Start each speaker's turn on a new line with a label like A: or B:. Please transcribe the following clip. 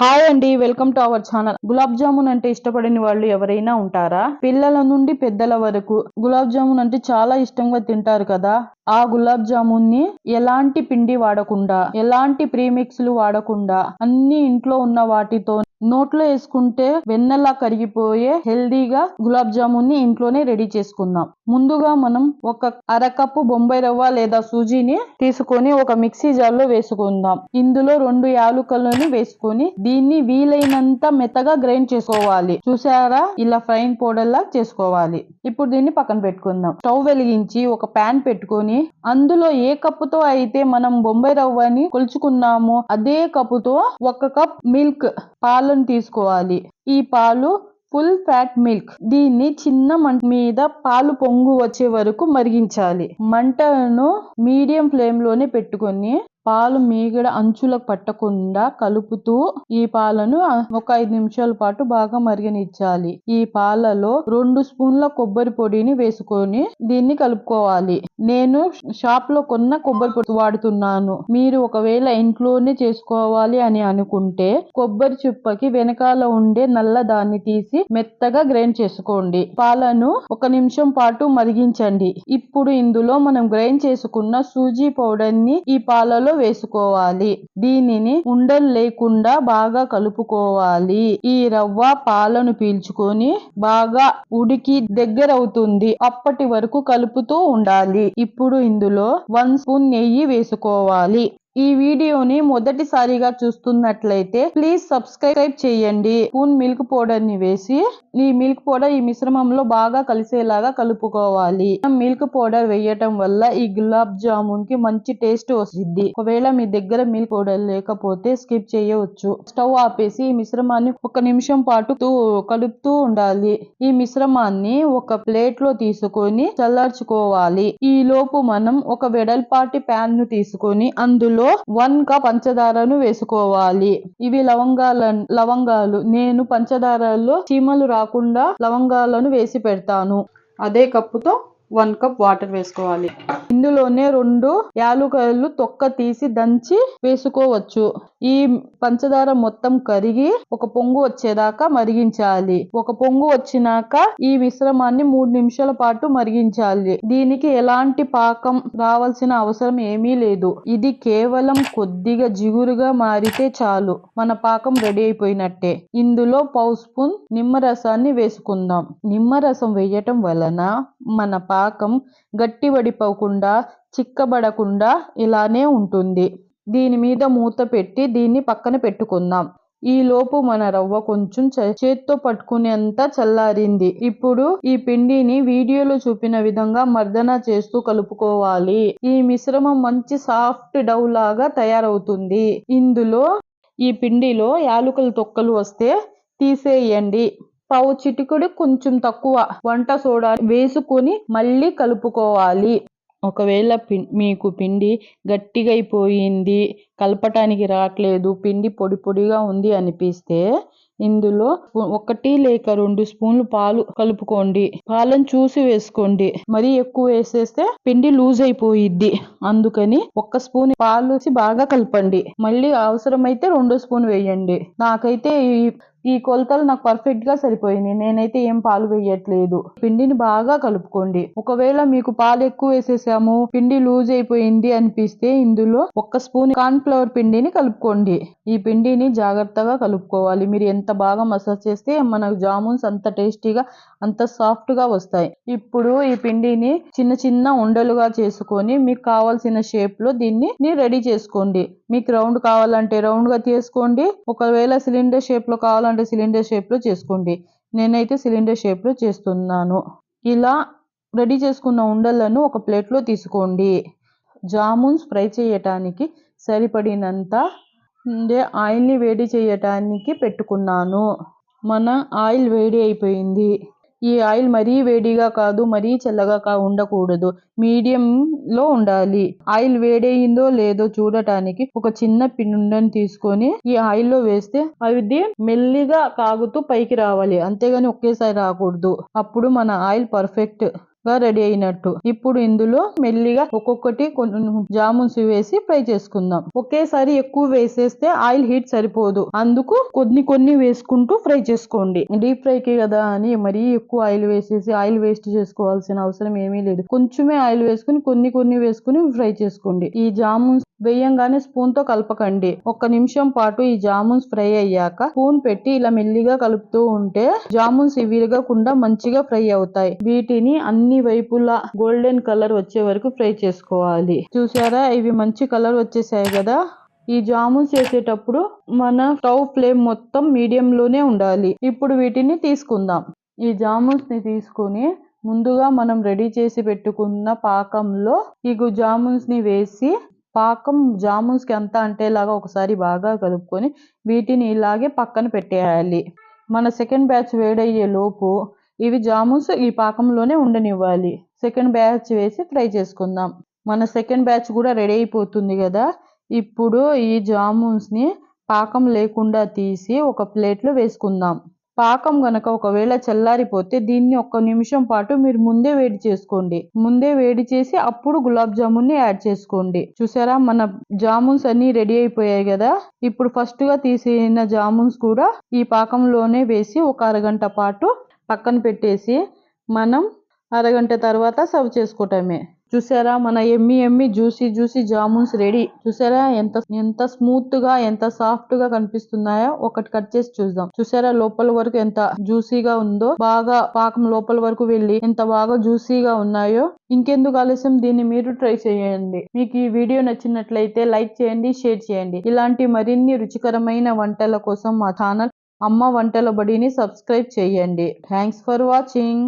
A: Hi అండి welcome to our channel. Gulab jamun అంటే ఇష్టపడని వాళ్ళు ఎవరైనా ఉంటారా? పిల్లల నుండి పెద్దల వరకు. గులాబ్ జామున్ అంటే చాలా ఇష్టంగా తింటారు కదా. ఆ గులాబ్ జామున్ని ఎలాంటి పిండి వాడకుండా ఎలాంటి ప్రీమిక్స్లు వాడకుండా అన్ని ఇంట్లో ఉన్న వాటితో నోట్లో వేసుకుంటే వెన్నెలా కరిగిపోయే హెల్దీగా గులాబ్ జామున్ని ఇంట్లోనే రెడీ చేసుకుందాం. ముందుగా మనం ఒక అరకప్పు బొంబాయి రవ్వ లేదా సూజీని తీసుకొని ఒక మిక్సీ జార్లో వేసుకుందాం. ఇందులో రెండు యాలుకలను వేసుకొని దీన్ని వీలైనంత మెత్తగా గ్రైండ్ చేసుకోవాలి. చూసారా? ఇలా ఫైన్ పౌడర్ లా చేసుకోవాలి. ఇప్పుడు దీన్ని పక్కన పెట్టుకుందాం. స్టవ్ వెలిగించి ఒక ప్యాన్ పెట్టుకొని అందులో ఏ కప్పుతో అయితే మనం బొంబాయి రవ్వని కొలుచుకున్నామో అదే కప్పుతో ఒక కప్ మిల్క్ పాలను తీసుకోవాలి. ఈ పాలు ఫుల్ ఫ్యాట్ మిల్క్. దీన్ని చిన్న మంట మీద పాలు పొంగు వచ్చే వరకు మరిగించాలి. మంటను మీడియం ఫ్లేమ్లోనే పెట్టుకొని పాలు మీగడ అంచులకు పట్టకుండా కలుపుతూ ఈ పాలను ఒక ఐదు నిమిషాల పాటు బాగా మరిగనిచ్చాలి. ఈ పాలలో రెండు స్పూన్ల కొబ్బరి పొడిని వేసుకొని దీన్ని కలుపుకోవాలి. నేను షాప్లో కొన్న కొబ్బరి పొడి వాడుతున్నాను. మీరు ఒకవేళ ఇంట్లోనే చేసుకోవాలి అని అనుకుంటే కొబ్బరి చుప్పకి వెనకాల ఉండే నల్ల దాన్ని తీసి మెత్తగా గ్రైండ్ చేసుకోండి. పాలను ఒక నిమిషం పాటు మరిగించండి. ఇప్పుడు ఇందులో మనం గ్రైండ్ చేసుకున్న సూజీ పౌడర్ని ఈ పాలలో వేసుకోవాలి. దీనిని ఉండలు లేకుండా బాగా కలుపుకోవాలి. ఈ రవ్వ పాలను పీల్చుకొని బాగా ఉడికి దగ్గర అవుతుంది. అప్పటి వరకు కలుపుతూ ఉండాలి. ఇప్పుడు ఇందులో వన్ స్పూన్ నెయ్యి వేసుకోవాలి. ఈ వీడియోని మొదటిసారిగా చూస్తున్నట్లయితే ప్లీజ్ సబ్స్క్రైబ్ చేయండి. స్పూన్ మిల్క్ పౌడర్ని వేసి ఈ మిల్క్ పౌడర్ ఈ మిశ్రమంలో బాగా కలిసేలాగా కలుపుకోవాలి. మిల్క్ పౌడర్ వేయటం వల్ల ఈ గులాబ్ జామున్కి మంచి టేస్ట్ వస్తుంది. ఒకవేళ మీ దగ్గర మిల్క్ పౌడర్ లేకపోతే స్కిప్ చేయవచ్చు స్టవ్ ఆపేసి ఈ మిశ్రమాన్ని ఒక నిమిషం పాటు కలుపుతూ ఉండాలి. ఈ మిశ్రమాన్ని ఒక ప్లేట్లో తీసుకొని చల్లార్చుకోవాలి. ఈ లోపు మనం ఒక వెడల్పాటి ప్యాన్ను తీసుకొని అందులో వన్ కప్ పంచదారను వేసుకోవాలి. ఇవి లవంగాల లవంగాలు. నేను పంచదారలో చీమలు రాకుండా లవంగాలను వేసి పెడతాను. అదే కప్పుతో వన్ కప్ వాటర్ వేసుకోవాలి. ఇందులోనే రెండు యాలుకాయలు తొక్క తీసి దంచి వేసుకోవచ్చు. ఈ పంచదార మొత్తం కరిగి ఒక పొంగు వచ్చేదాకా మరిగించాలి. ఒక పొంగు వచ్చినాక ఈ మిశ్రమాన్ని మూడు నిమిషాల పాటు మరిగించాలి. దీనికి ఎలాంటి పాకం రావాల్సిన అవసరం ఏమీ లేదు. ఇది కేవలం కొద్దిగా జిగురుగా మారితే చాలు. మన పాకం రెడీ అయిపోయినట్టే. ఇందులో పౌ స్పూన్ నిమ్మరసాన్ని వేసుకుందాం. నిమ్మరసం వేయటం వలన మన పాకం గట్టిపడిపోకుండా చిక్కబడకుండా ఇలానే ఉంటుంది. దీని మీద మూత పెట్టి దీన్ని పక్కన పెట్టుకుందాం. ఈ లోపు మన రవ్వ కొంచెం చేత్తో పట్టుకునేంత చల్లారింది. ఇప్పుడు ఈ పిండిని వీడియోలో చూపిన విధంగా మర్దన చేస్తూ కలుపుకోవాలి. ఈ మిశ్రమం మంచి సాఫ్ట్ డౌ లాగా తయారవుతుంది. ఇందులో ఈ పిండిలో యాలుకలు తొక్కలు వస్తే తీసేయండి. పావు చిటికుడు కొంచెం తక్కువ వంట సోడా వేసుకొని మళ్ళీ కలుపుకోవాలి. ఒకవేళ మీకు పిండి గట్టిగా అయిపోయింది కలపటానికి రావట్లేదు పిండి పొడి పొడిగా ఉంది అనిపిస్తే ఇందులో ఒకటి లేక రెండు స్పూన్లు పాలు కలుపుకోండి. పాలను చూసి వేసుకోండి. మరీ ఎక్కువ వేసేస్తే పిండి లూజ్ అయిపోయిద్ది అందుకని ఒక్క స్పూన్ పాలు బాగా కలపండి. మళ్ళీ అవసరమైతే రెండు స్పూన్ వేయండి. నాకైతే ఈ ఈ కొలతలు నాకు పర్ఫెక్ట్గా సరిపోయింది నేనైతే ఏం పాలు వేయట్లేదు. పిండిని బాగా కలుపుకోండి. ఒకవేళ మీకు పాలు ఎక్కువ వేసేసాము పిండి లూజ్ అయిపోయింది అనిపిస్తే ఇందులో ఒక స్పూన్ కార్న్ ఫ్లవర్ పిండిని కలుపుకోండి. ఈ పిండిని జాగ్రత్తగా కలుపుకోవాలి. మీరు ఎంత బాగా మసాజ్ చేస్తే మనకు జామున్స్ అంత టేస్టీగా అంత సాఫ్ట్గా వస్తాయి. ఇప్పుడు ఈ పిండిని చిన్న చిన్న ఉండలుగా చేసుకొని మీకు కావాల్సిన షేప్లో దీన్ని రెడీ చేసుకోండి. మీకు రౌండ్ కావాలంటే రౌండ్గా తీసుకోండి. ఒకవేళ సిలిండర్ షేప్లో కావాలంటే సిలిండర్ షేప్లో చేసుకోండి. నేనైతే సిలిండర్ షేప్లో చేస్తున్నాను. ఇలా రెడీ చేసుకున్న ఉండలను ఒక ప్లేట్లో తీసుకోండి. జామున్స్ ఫ్రై చేయటానికి సరిపడినంత ఆయిల్ని వేడి చేయటానికి పెట్టుకున్నాను. మన ఆయిల్ వేడి అయిపోయింది. ఈ ఆయిల్ మరీ వేడిగా కాదు మరీ చల్లగా కా ఉండకూడదు. మీడియంలో ఉండాలి. ఆయిల్ వేడయిందో లేదో చూడటానికి ఒక చిన్న పిండుని తీసుకొని ఈ ఆయిల్లో వేస్తే అది మెల్లిగా కాగుతూ పైకి రావాలి. అంతేగాని ఒకేసారి రాకూడదు. అప్పుడు మన ఆయిల్ పర్ఫెక్ట్ గా రెడీ అయినట్టు. ఇప్పుడు ఇందులో మెల్లిగా ఒక్కొక్కటి కొన్ని జామున్స్ వేసి ఫ్రై చేసుకుందాం. ఒకేసారి ఎక్కువ వేసేస్తే ఆయిల్ హీట్ సరిపోదు. అందుకు కొన్ని కొన్ని వేసుకుంటూ ఫ్రై చేసుకోండి. డీప్ ఫ్రై కి కదా అని మరీ ఎక్కువ ఆయిల్ వేసేసి ఆయిల్ వేస్ట్ చేసుకోవాల్సిన అవసరం ఏమీ లేదు. కొంచెమే ఆయిల్ వేసుకుని కొన్ని కొన్ని వేసుకుని ఫ్రై చేసుకోండి. ఈ జామున్స్ వేయంగానే స్పూన్తో కలపకండి. ఒక్క నిమిషం పాటు ఈ జామున్స్ ఫ్రై అయ్యాక స్పూన్ పెట్టి ఇలా మెల్లిగా కలుపుతూ ఉంటే జామున్స్ విరగకుండా మంచిగా ఫ్రై అవుతాయి. వీటిని అన్ని వైపులా గోల్డెన్ కలర్ వచ్చే వరకు ఫ్రై చేసుకోవాలి. చూసారా? ఇవి మంచి కలర్ వచ్చేసాయి కదా? ఈ జామున్స్ చేసేటప్పుడు మన స్టవ్ ఫ్లేమ్ మొత్తం మీడియం లోనే ఉండాలి. ఇప్పుడు వీటిని తీసుకుందాం. ఈ జామున్స్ని తీసుకొని ముందుగా మనం రెడీ చేసి పెట్టుకున్న పాకంలో ఈ గు- జామున్స్ని వేసి పాకం జామున్స్కి ఎంత అంటేలాగా ఒకసారి బాగా కలుపుకొని వీటిని ఇలాగే పక్కన పెట్టేయాలి. మన సెకండ్ బ్యాచ్ వేడయ్యే లోపు ఇవి జామున్స్ ఈ పాకంలోనే ఉండనివ్వాలి. సెకండ్ బ్యాచ్ వేసి ఫ్రై చేసుకుందాం. మన సెకండ్ బ్యాచ్ కూడా రెడీ అయిపోతుంది కదా. ఇప్పుడు ఈ జామున్స్ని పాకం లేకుండా తీసి ఒక ప్లేట్లో వేసుకుందాం. పాకం గనక ఒకవేళ చల్లారిపోతే దీన్ని ఒక్క నిమిషం పాటు మీరు ముందే వేడి చేసుకోండి. ముందే వేడి చేసి అప్పుడు గులాబ్ జామున్ని యాడ్ చేసుకోండి. చూసారా? మన జామున్స్ అన్ని రెడీ అయిపోయాయి కదా? ఇప్పుడు ఫస్ట్గా తీసిన జామున్స్ కూడా ఈ పాకంలోనే వేసి ఒక అరగంట పాటు పక్కన పెట్టేసి మనం అరగంట తర్వాత సర్వ్ చేసుకోవటమే. చూసారా? మన yummy yummy juicy juicy jamuns ready. చూసారా? ఎంత ఎంత స్మూత్గా ఎంత సాఫ్ట్గా కనిపిస్తున్నాయో ఒకటి కట్ చేసి చూద్దాం. చూసారా? లోపల వరకు ఎంత జ్యూసీగా ఉందో బాగా పాకం లోపల వరకు వెళ్ళి ఎంత బాగా జ్యూసీగా ఉన్నాయో ఇంకెందుకు ఆలస్యం? దీన్ని మీరు ట్రై చేయండి. మీకు ఈ వీడియో నచ్చినట్లయితే లైక్ చేయండి షేర్ చేయండి. ఇలాంటి మరిన్ని రుచికరమైన వంటల కోసం మా ఛానల్ అమ్మ వంటల బడిని సబ్స్క్రైబ్ చేయండి. Thanks for watching.